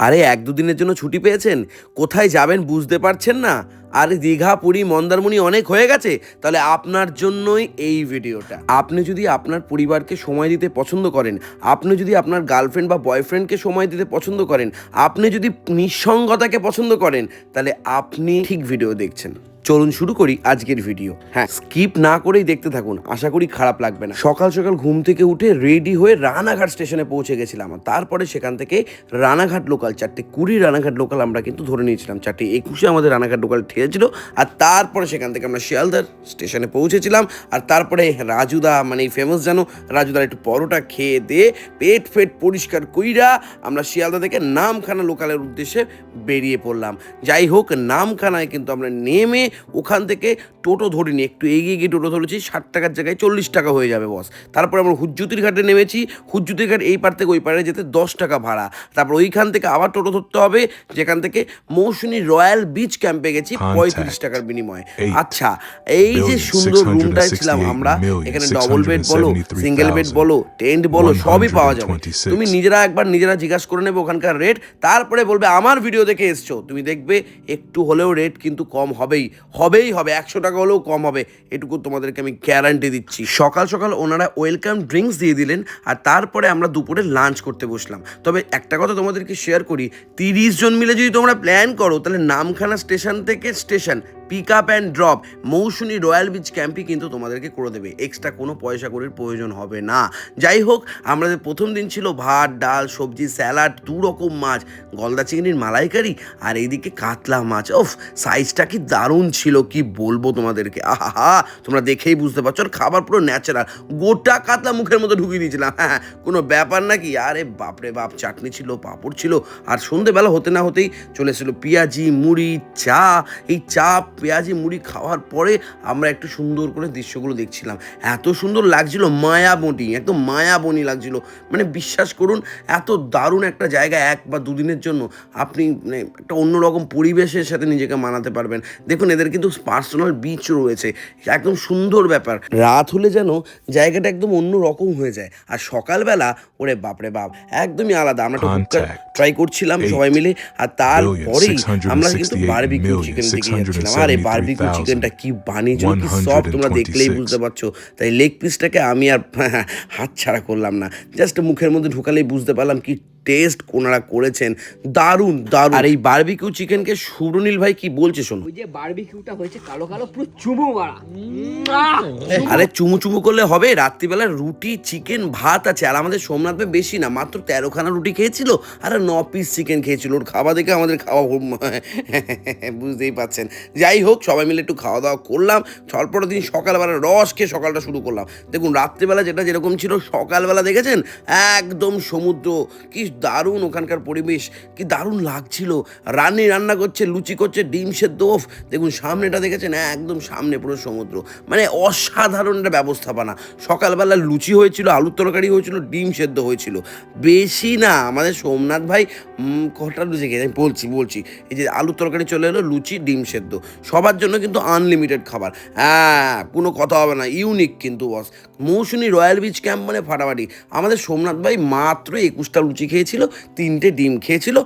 আরে এক দুদিনের জন্য ছুটি পেয়েছেন? কোথায় যাবেন বুঝতে পারছেন না? আরে দীঘা, পুরী, মন্দারমণি অনেক হয়ে গেছে, তাহলে আপনার জন্যই এই ভিডিওটা। আপনি যদি আপনার পরিবারকে সময় দিতে পছন্দ করেন, আপনি যদি আপনার গার্লফ্রেন্ড বা বয়ফ্রেন্ডকে সময় দিতে পছন্দ করেন, আপনি যদি নিঃসঙ্গতাকে পছন্দ করেন, তাহলে আপনি ঠিক ভিডিও দেখছেন। চলুন শুরু করি আজকের ভিডিও। হ্যাঁ স্কিপ না করেই দেখতে থাকুন, আশা করি খারাপ লাগবে না। সকাল সকাল ঘুম থেকে উঠে রেডি হয়ে রানাঘাট স্টেশনে পৌঁছে গেছিলাম। তারপরে সেখান থেকে রানাঘাট লোকাল, চারটে কুড়ি রানাঘাট লোকাল আমরা কিন্তু ধরে নিয়েছিলাম, চারটে একুশে আমাদের রানাঘাট লোকাল ঠেলেছিল আর তারপরে সেখান থেকে আমরা শিয়ালদার স্টেশনে পৌঁছেছিলাম। আর তারপরে রাজুদা মানে ফেমাস জানো, রাজুদার একটু পরোটা খেয়ে দিয়ে পেট ফেট পরিষ্কার কইরা আমরা শিয়ালদা থেকে নামখানা লোকালের উদ্দেশ্যে বেরিয়ে পড়লাম। যাই হোক, নামখানায় কিন্তু আমরা নেমে ওখান থেকে টোটো ধরিনি একটু এগিয়ে গিয়ে টোটো ধরেছি, ষাট টাকার জায়গায় চল্লিশ টাকা হয়ে যাবে বস তারপরে আমরা হুজ্জুতির ঘাটে নেমেছি, হুজ্জুতির ঘাট এই পার থেকে ওই পারে যেতে দশ টাকা ভাড়া। তারপর ওইখান থেকে আবার টোটো ধরতে হবে, যেখান থেকে মৌসুমী রয়্যাল বিচ ক্যাম্পে গেছি। পঁয়ত্রিশ টাকার বিনিময়ে। আচ্ছা এই যে সুন্দর রুমটায় ছিলাম আমরা এখানে ডবল বেড বলো সিঙ্গেল বেড বলো টেন্ট বলো সবই পাওয়া যাবে। 126 তুমি নিজেরা একবার নিজেরা জিজ্ঞাসা করে নেবে ওখানকার রেট তারপরে বলবে আমার ভিডিও দেখে এসছো। তুমি দেখবে একটু হলেও রেট কিন্তু কম হবেই হবেই হবে একশো টাকা হলেও কম হবে এটুকু তোমাদেরকে আমি গ্যারান্টি দিচ্ছি। সকাল সকাল ওনারা ওয়েলকাম ড্রিঙ্কস দিয়ে দিলেন আর তারপরে আমরা দুপুরে লাঞ্চ করতে বসলাম। তবে একটা কথা তোমাদেরকে শেয়ার করি তিরিশ জন মিলে যদি তোমরা প্ল্যান করো তাহলে নামখানা স্টেশন থেকে station pick up and drop Mousumi royal beach ক্যাম্পই কিন্তু তোমাদেরকে করে দেবে। এক্সট্রা কোনো পয়সা করির প্রয়োজন হবে না। যাই হোক আমাদের প্রথম দিন ছিল, ভাত, ডাল, সবজি স্যালাড দু রকম মাছ, গলদা চিংড়ির মালাইকারি আর এইদিকে কাতলা মাছ। ওফ সাইজটা কি দারুণ ছিল, কি বলব তোমাদেরকে। আহা তোমরা দেখেই বুঝতে পারছ। আর খাবার পুরো ন্যাচারাল গোটা কাতলা মুখের মধ্যে ঢুকিয়ে দিয়েছিলাম। হ্যাঁ কোনো ব্যাপার নাকি আরে বাপরে বাপ, চাটনি ছিল, পাঁপড় ছিল। আর সন্ধেবেলা হতে না হতেই চলে এসেছিল পেঁয়াজি, মুড়ি, চা। এই চা পেঁয়াজি মুড়ি খাওয়ার পরে আমরা একটু সুন্দর করে দৃশ্যগুলো দেখছিলাম। এত সুন্দর লাগছিল মায়াবনী একদম মায়াবনী লাগছিল। মানে বিশ্বাস করুন এত দারুণ একটা জায়গা এক বা দুদিনের জন্য। আপনি মানে একটা অন্যরকম পরিবেশের সাথে নিজেকে মানাতে পারবেন। দেখুন এদের কিন্তু পার্সোনাল বিচ রয়েছে। একদম সুন্দর ব্যাপার। রাত হলে যেন জায়গাটা একদম অন্য রকম হয়ে যায়। আর সকালবেলা ওরে বাপরে বাপ একদমই আলাদা। আমরা তো ট্রাই করছিলাম সবাই মিলে। আর তারপরেই আমরা কিন্তু বারবিকিউ চিকেন দিকে যাচ্ছিলাম। আরে বারবিকিউ চিকেনটা কি বানিয়েছিল কি সব তোমরা দেখলেই বুঝতে পারছ। তাই লেগ পিসটাকে আমি আর হাত ছাড়া করলাম না। জাস্ট মুখের মধ্যে ঢুকালেই বুঝতে পারলাম কি টেস্ট ওনারা করেছেন। দারুণ দারুণ। আর এই বারবিকিউ চিকেনকে সুরনীল ভাই কি বলছে শোনো? ওই যে বারবিকিউটা হয়েছে কালো কালো পুরো চুমু মারা। আরে চুমু চুমু করলে হবে রাত্রিবেলা রুটি চিকেন ভাত আছে আর আমাদের সোমনাথ ভাই বেশি না মাত্র তেরোখানা রুটি খেয়েছিল আর ন পিস চিকেন খেয়েছিল। ওর খাওয়া দেখে আমাদের খাওয়া হুম- বুঝতেই পাচ্ছেন যাই হোক সবাই মিলে একটু খাওয়া দাওয়া করলাম তারপরের দিন সকালবেলা রস খেয়ে সকালটা শুরু করলাম। দেখুন রাত্রিবেলা যেটা যেরকম ছিল সকালবেলা দেখেছেন? একদম সমুদ্র কি দারুণ ওখানকার পরিবেশ, কি দারুণ লাগছিল। রান্নি রান্না করছে, লুচি করছে, ডিম সেদ্ধ ওফ। দেখুন, সামনেটা দেখেছেন? একদম সামনে পুরো সমুদ্র। মানে অসাধারণ একটা ব্যবস্থাপনা। সকালবেলা লুচি হয়েছিল, আলুর তরকারি হয়েছিল, ডিম সেদ্ধ হয়েছিল। বেশি না, আমাদের সোমনাথ ভাই কটা লুচি খেয়ে আমি বলছি বলছি। এই যে আলুর তরকারি চলে এলো, লুচি, ডিম সেদ্ধ। সবার জন্য কিন্তু আনলিমিটেড খাবার। হ্যাঁ কোনো কথা হবে না ইউনিক কিন্তু boss Mousumi royal beach camp মানে ফাটাফাটি। আমাদের সোমনাথ ভাই মাত্র একুশটা লুচি খেয়েছিল তিনটে ডিম খেয়েছিল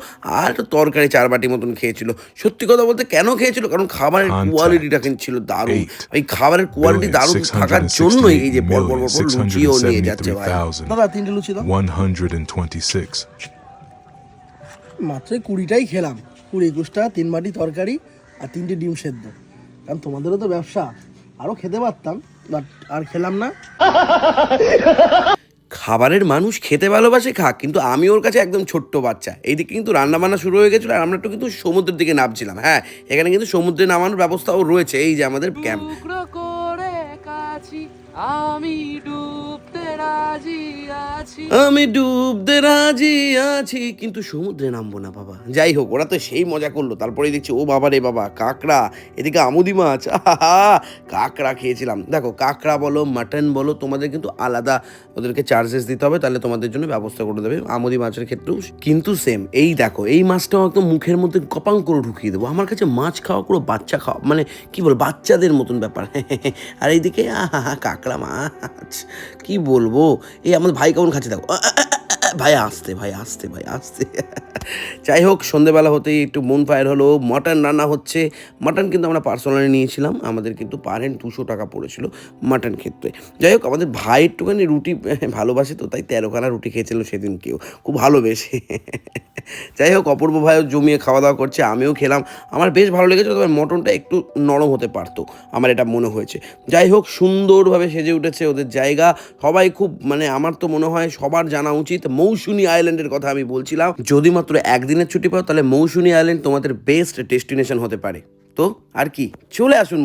আর তরকারি চার বাটি মতন খেয়েছিল। সত্যি কথা বলতে কেন খেয়েছিল? কারণ খাবারের কোয়ালিটিটা কিন্তু ছিল দারুণ। এই খাবারের কোয়ালিটি দারুণ থাকার জন্যই এই যে পর পর পর লুচিও নিয়ে যাচ্ছে ভাই। দাদা তিনটে লুচি দাও। 126 মাত্র কুড়িটাই খেলাম। কুড়ি একুশটা তিন বাটি তরকারি আর তিনটে ডিম সেদ্ধ। কারণ তোমাদেরও তো ব্যবসা। আরও খেতে পারতাম বাট আর খেলাম না। খাবারের মানুষ খেতে ভালোবাসে খাক, কিন্তু আমি ওর কাছে একদম ছোট্ট বাচ্চা। এই দিকে কিন্তু রান্নাবান্না শুরু হয়ে গেছিল আর আমরা একটু কিন্তু সমুদ্রের দিকে নামছিলাম। হ্যাঁ এখানে কিন্তু সমুদ্রে নামানোর ব্যবস্থাও রয়েছে, এই যে আমাদের ক্যাম্প। আমি ডুবতে রাজি আছি। আমি ডুবতে রাজি আছি, কিন্তু সমুদ্রে নামবো না বাবা। যাই হোক, ওরা তো সেই মজা করল। তারপরে দেখছি, ও বাবা রে বাবা, কাঁকড়া। এদিকে আমুদি মাছ কাঁকড়া খেয়েছিলাম। দেখো, কাঁকড়া বলো, মাটন বলো, তোমাদের কিন্তু আলাদা ওদেরকে চার্জেস দিতে হবে, তাহলে তোমাদের জন্য ব্যবস্থা করে দেবে আমুদি মাছের ক্ষেত্রেও। কিন্তু সেম এই দেখো, এই মাছটাও একদম মুখের মধ্যে কপাং করে ঢুকিয়ে দেবো। আমার কাছে মাছ খাওয়া পুরো বাচ্চা খাওয়া মানে কি বল বাচ্চাদের মতন ব্যাপার। আর এইদিকে আহা কাঁকড়া মাছ, কি বলব? এই আমাদের ভাই কেমন খাচ্ছে っ、ああ ভাই, আসতে ভাই আসতে ভাই, আসতে। যাই হোক, সন্ধেবেলা হতেই একটু মন ফায়ার হলো। মাটন রান্না হচ্ছে। মাটন কিন্তু আমরা পার্সোনালি নিয়েছিলাম। আমাদের কিন্তু পার হ্যান্ড দুশো টাকা পড়েছিল মাটন ক্ষেত্রে যাই হোক, আমাদের ভাই একটুখানি রুটি, ভালোবাসে তো, তাই তেরোখানা রুটি খেয়েছিল সেদিন কেউ। খুব ভালোবেসে। যাই হোক, অপূর্ব ভাইও জমিয়ে খাওয়া দাওয়া করছে, আমিও খেলাম। আমার বেশ ভালো লেগেছে, তবে মটনটা একটু নরম হতে পারতো, আমার এটা মনে হয়েছে। যাই হোক, সুন্দরভাবে সেজে উঠেছে ওদের জায়গা। সবাই খুব মানে আমার তো মনে হয় সবার জানা উচিত মৌসুনি আইল্যান্ডের কথা আমি বলছিলাম। যদি মাত্র একদিনের ছুটি পাও, তাহলে মৌসুনি আইল্যান্ড তোমাদের বেস্ট ডেস্টিনেশন হতে পারে। তো, আর কি? চলে আসুন